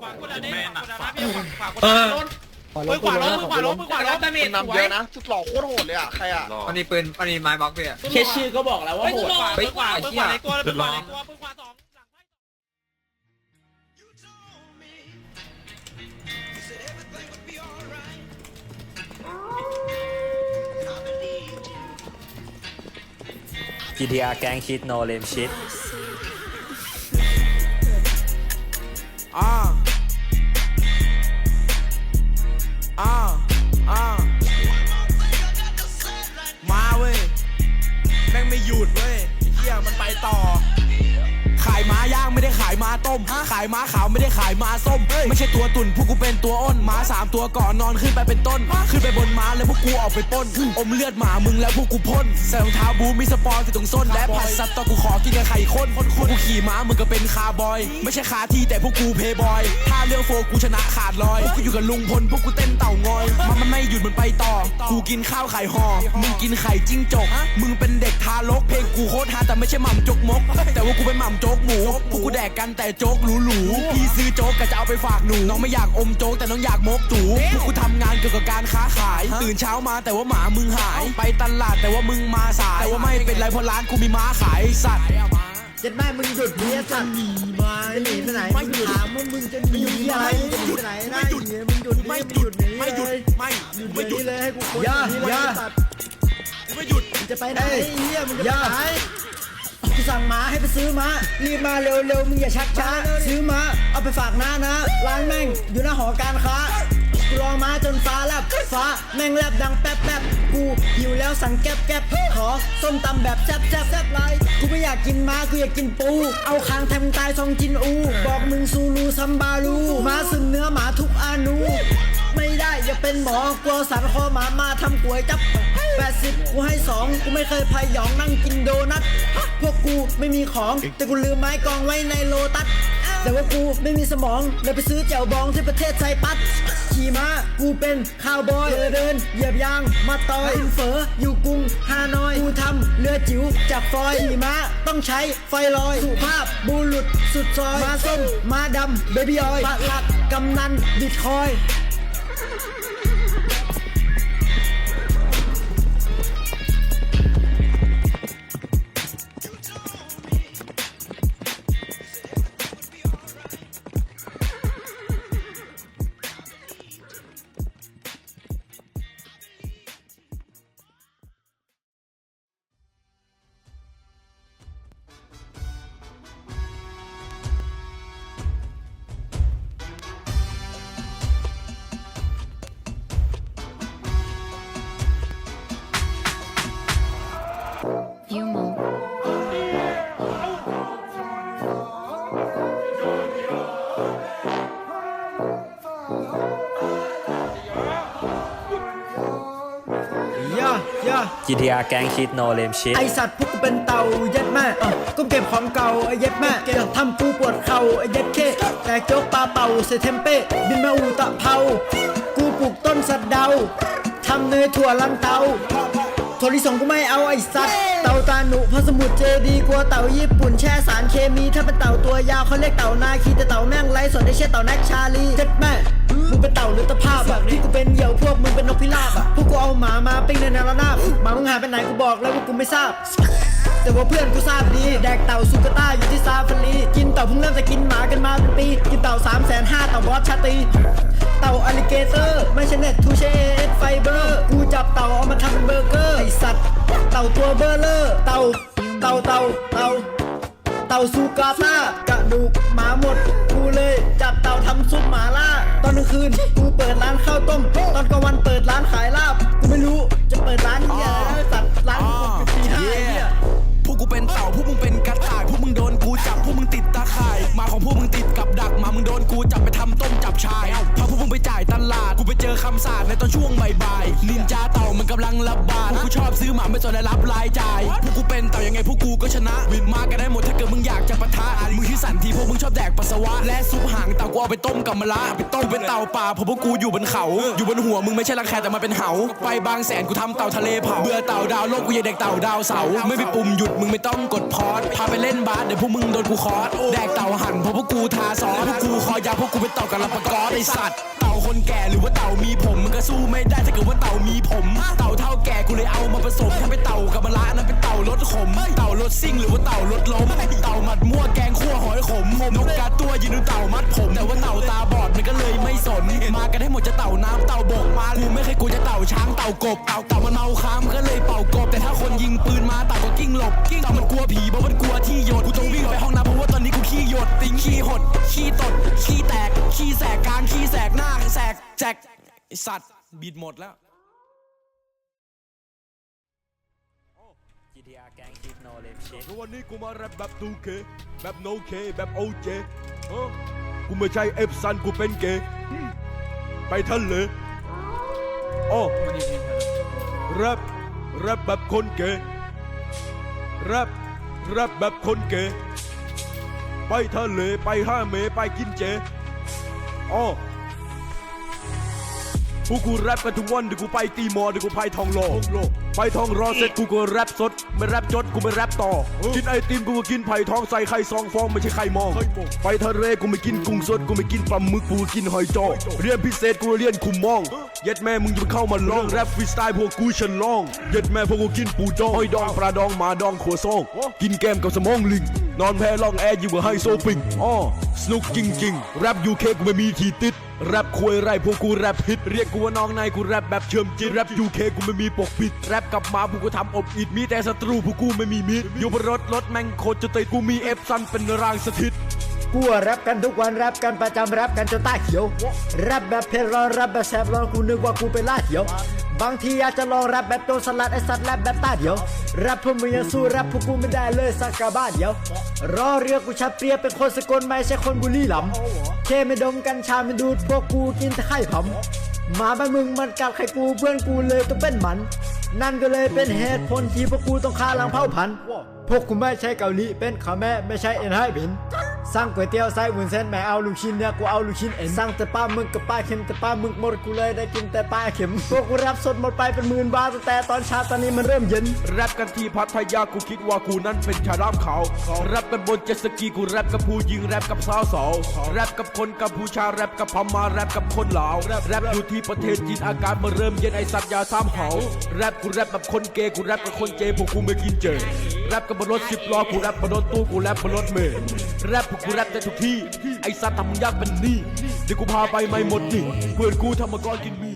ขวากูดันนี่ขวากูดันนะพี่ขวากูเอดันอรถมือขวาล้มมือขวาล้มมือขวาล้มมันนำเยอะนะสุดหล่อโคตรโหดเลยอะใครอะมันมีปืนมันมีไม้บล็อกพี่อะแค่ชื่อก็บอกแล้วว่าเฮ้ยโหมือดขวามือขวามือขวาในตัวมือขวาในตัวมือขวาสองหลังไพ่จีทีอาร์แกงชิดโนเลมชิด ต้ม ขายม้าขาวไม่ได้ขายม้าส้ม ไม่ใช่ตัวตุ่นพวกกูเป็นตัวอ้นม้าสามตัวก่อนนอนขึ้นไปเป็นต้น ขึ้นไปบนม้าแล้วพวกกูออกไปปล้น อมเลือดหมามึงแล้วพวกกูพ่น ใส่รองเท้าบูทมีสปอร์ติดตรงส้น และผัดซัตตอนกูขอกินกับไข่ข้นพวกกูขี่ม้ามึงก็เป็นคาร์บอย ไม่ใช่คาที่แต่พวกกูเพย์บอย ถ้าเรื่องโฟกูชนะขาดลอยพวกกูอยู่กับลุงพลพวกกูเต้นเต่างอย มันมันไม่หยุดมันไปต่อ กูกินข้าวไข่ห่อ มึงกินไข่จิ้งจก มึงเป็นเด็กทารกเพลงกูโคตรฮาแต่ไม่ใช่หม่ำจกมก แต่ว่ากูเป็นหม่ำโจ๊กหมู พวกกูแดกกันแต่โจ๊กหรูหรูๆพี่ซื้อโจ๊กก็จะเอาไปฝากหนูน้องไม่อยากอมโจ๊กแต่น้องอยากมกตูพวกกูทำงานเกี่ยวกับการค้าขาย ตื่นเช้ามาแต่ว่าหมามึงหาย ไปตลาดแต่ว่ามึงมาสายแต่ว่าไม่เป็นไรเพราะร้านกูมีม้าขายไอ้สัตว์เจ็ดแม่มึงหยุดเนี้ยสัตว์หนีมาหนีไปไหนไม่หยุดถามว่ามึงจะหนีอะไรจะหนีไปไหนได้ไม่หยุดเหี้ยมึงหยุดไม่ไม่หหยุยุดดหนีไม่หยุดเลยไม่หยุดไม่หยุดเลยให้กูคนอย่าหนีอย่าสัตว์ไม่หยุดมึงจะไปไหนเฮียมึงจะไปไหน กูสั่งม้าให้ไปซื้อม้ารีบมาเร็วๆมึงอย่าชักช้า ซื้อม้าเอาไปฝากน้านะ ร้านแม่งอยู่หน้าหอการค้ากูรอม้าจนฟ้าแลบฟ้าแม่งแลบดังแป๊บแป๊บกูหิวแล้วสั่งแก๊บแก๊บขอส้มตำแบบแซ่บแซ่บแซ่บไรกูไม่อยากกินม้ากูอยากกินปู เอาคางแทงตายซองจินอู บอกมึงซูรูซัมบารูม้าซึมเนื้อหมาทุกอนู ไม่ได้อย่าเป็นหมอกลัวสันคอหมามาทำก๋วยจับ 80 กูให้สองกูไม่เคยพายหยองนั่งกินโดนัท พวกกูไม่มีของ แต่กูลืมไม้กองไว้ในโลตัสแต่ว่ากูไม่มีสมองเลยไปซื้อแจวบองที่ประเทศไซปัสขี่ม้ากูเป็นคาวบอยเดินเดินเหยียบยางมาต่อยกินเฝออยู่กรุงฮานอย กูทำเรือจิ๋วจากฟอยขี่ม้าต้องใช้ไฟลอย สุภาพบุรุษสุดซอยม้าส้มม้าดำเบบี้ออยปลัดกำนันบิตคอย ย่าจีทียแกงคิดโนเลมชิดไอสัตว์พวกกูเป็นเต่าเย็ดแม่อะก็เก็บของเก่าไอเย็ดแม่อยากทำกูปวดเข่าไอเย็ดเคแต่โจ๊กปลาเป่าใส่เทมเป้บินมาอูตะเภากูปลูกต้นสัตว์เดาทำเนยถั่วลังเตา ถั่วลิสงกูไม่เอาไอสัตว์เต่าตาหนุพระสมุทรเจดีกลัวเต่าญี่ปุ่นแช่สารเคมีถ้าเป็นเต่าตัวยาวเขาเรียกเต่านาคีแต่เต่าแม่งไร้สนได้เช่เต่าแน็กชาลีเจ็ดแม่มึงเป็นเต่าหรือตะภาพอะที่กูเป็นเหยี่ยวพวกมึงเป็นนกพิราบอะพวกกูเอาหมามาปิ้งในนานาบหมามึงหายไปไหนกูบอกเลยว่ากูไม่ทราบแต่ว่าเพื่อนกูทราบดี แดกเต่าสุกาต้าอยู่ที่ซาฟารีกินเต่าเพิ่งเริ่มจะกินหมากันมาเป็นปี กินเต่า3 5 0 0 0 0เต่าบอสชาตรี เต่าอลิเกเตอร์ ไม่ใช่เน็ตทูเชสไฟเบอร์ กูจับเต่าเอามาทำเป็นเบอร์เกอร์ ไอสัตว์ เต่าตัวเบอร์เลอร์ เต่า เต่าเต่าเต่าเต่าซูกาต้ากระดูกหมาหมด กูเลยจับเต่าทำซุปหมาล่า ตอนกลางคืนกูเปิดร้านข้าวต้ม ตอนกลางวันเปิดร้านขายลาบ กูไม่รู้จะเปิดร้านยอะไร ชายพาพวกมึงไปจ่ายตลาดในตอนช่วงบ่ายๆนินจาเต่ามันกำลังระบาดกูชอบซื้อหมาไม่สนได้รับรายจ่าย เป็นเต่ายังไงพวกกูก็ชนะวินมากันได้หมดถ้าเกิดมึงอยากจะปะทะมึงที่สันทีพวกมึงชอบแดกปัสสาวะ และซุปหางเต่ากูเอาไปต้มกับมะระไปต้มเป็นเต่าป่าเพราะพวกกูอยู่บนเขา อยู่บนหัวมึงไม่ใช่รังแคแต่มันเป็นเหาไปบางแสนกูทำเต่าทะเลเผาเบื่อเต่าดาวโลกกูอยากเด็กเต่าดาวเสาไม่มีปุ่มหยุดมึงไม่ต้องกดพอสพาไปเล่นบาสเดี๋ยวพวกมึงโดนกูคอสแดกเต่าหันเพราะพวกกูทาซอสพวกกูคอยาวพวกกูเป็นเต่ากับลำปะกอสไอสัตว์เต่าคนแก่หรือว่าเต่ามีผมมันก็สู้ไม่ได้ถ้าเกิดว่าเต่ามีผม เต่าเท่าแก่กูเลยเอามาผสมถ้าเป็นเต่ากับมะระ ขม เต่ารถซิ่งหรือว่าเต่ารถล้ม เต่าหมัดมั่วแกงคั่วหอยขมนกกาตัวยืนดูเต่ามัดผม แต่ว่าเต่าตาบอดมันก็เลยไม่สน มากันให้หมดจะเต่าน้ำเต่าบกมากูไม่เคยกูจะเต่าช้างเต่ากบ เต่าเต่ามันเมาค้างมันก็เลยเป่ากบ แต่ถ้าคนยิงปืนมาเต่าก็กิ้งหลบกิ้งเต่ามันกลัวผีเพราะมันกลัวที่หยดกูต้องวิ่งไปห้องน้ำเพราะว่าตอนนี้กูขี้หยดติงขี้หดขี้ตดขี้แตกขี้แสกกลางขี้แสกหน้าแสกแจกสัตว์บิดหมดแล้ว GTR แกงคิด no lim shit วันนี้กูมาแรปแบบ 2K แบบ No K แบบ OJ เออกูไม่ใช่เอฟซันกูเป็นเกย์ไปทะเลอ้อแรปแรปแบบคนเกย์แรปแรปแบบคนเกย์ไปทะเลไปห้าเมไปกินเจอ้อพวกกูแรปกันทุกวันเดี๋ยวกูไปตีมอเดี๋ยวกูไปทองหล่อ ไปทองรอเสร็จกูก็แรปสดไม่แรปจดกูไม่แรปต่อ กินไอติมกูก็กินไผ่ทองใส่ไข่ซองฟองไม่ใช่ไข่มอง ไปทะเลกูไม่กินกุ้งสดกูไม่กินปลาหมึกกูกินหอยจอเรียนพิเศษกูเรียนคุมมอง เย็ดแม่มึงจะเข้ามาลองแรปฟรีสไตล์พวกกูฉันลอง เย็ดแม่พวกกูกินปูดองหอยดองปลาดองหมาดองขัวซอง กินแก้มกับสมองลิงนอนแพ้ล่องแอร์อยู่กับไฮโซปิงอ้อสนุกจริงๆแรปยูเคกูไม่มีทีติดแรปควยไรพวกกูแรปฮิตเรียกกูว่าน้องนายกูแรปแบบเชิมจิตแรปยูเคกูไม่มีปกปิดแรปกลับมาพวกกูทำอบอิดมีแต่ศัตรูพวกกูไม่มีมิตรอยู่บนรถรถแม่งโคตรจะติดกูมีเอฟซันเป็นรางสถิตกูแรปกันทุกวันแรปกันประจำแรปกันจนตาเขียวแรปแบบเพลร้อนแรปแบบแสบร้อนกูนึกว่ากูเป็นล่าเขียว บางทีอยากจะลองแรปแบบโดนสลัดไอสัตว์แรปแบบตาเดียวแรปพวกมึงยังสู้แรปพวกกูไม่ได้เลยสักกะบ้าเดียวรอเรียกกูชัดเปรียบเป็นคนสกลไม่ใช่คนบุรีหลำเคไม่ดมกัญชาไม่ดูดพวกกูกินแต่ไข่ผำมาบ้านมึงมันกัดไข่กูเพื่อนกูเลยต้องเป็นมัน นั่นก็เลยเป็นเหตุผลที่พวกกูต้องฆ่าล้างเผ่าพันธุ์พวกกูไม่ใช่เกาหลีเป็นขาแม่ไม่ใช่เอ็นไฮบิน สั่งก๋วยเตี๋ยวไส้วุ้นเส้นแม่เอาลูกชิ้นเนี่ยกูเอาลูกชิ้นเอ็นสั่งแต่ปลาหมึกกับปลาเค็มแต่ปลาหมึกหมดกูเลยได้กินแต่ปลาเค็มพวกกูรับสดหมดไปเป็นหมื่นบาทแต่ตอนเช้าตอนนี้มันเริ่มเย็นแรปกันที่พัทยากูคิดว่ากูนั้นเป็นชาดามขาแรปกันบนเจ็ตสกีกูแรปกับผู้หญิงแรปกับสาวสาวแรปกับคนกัมพูชาแรปกับพม่าแรปกับคนลาวแรปอยู่ที่ประเทศจีนอากาศมาเริ่มเย็นไอสัตว์ยาซ้ำเหาแรปกูแรปแบบคนเกย์กูแรปกับคนเจพวกกูไม่กินเจแรปกับบนรถสิบล้อกูแรปบนรถตู้กูแรปบนรถเมล์แรปพวกกูแรปได้ทุกที่ ไอสัตว์ทำมึงยากเป็นหนี้เดี๋ยวกูพาไปไม่หมดนี่เพื่อนกูทำมาก่อนกินมี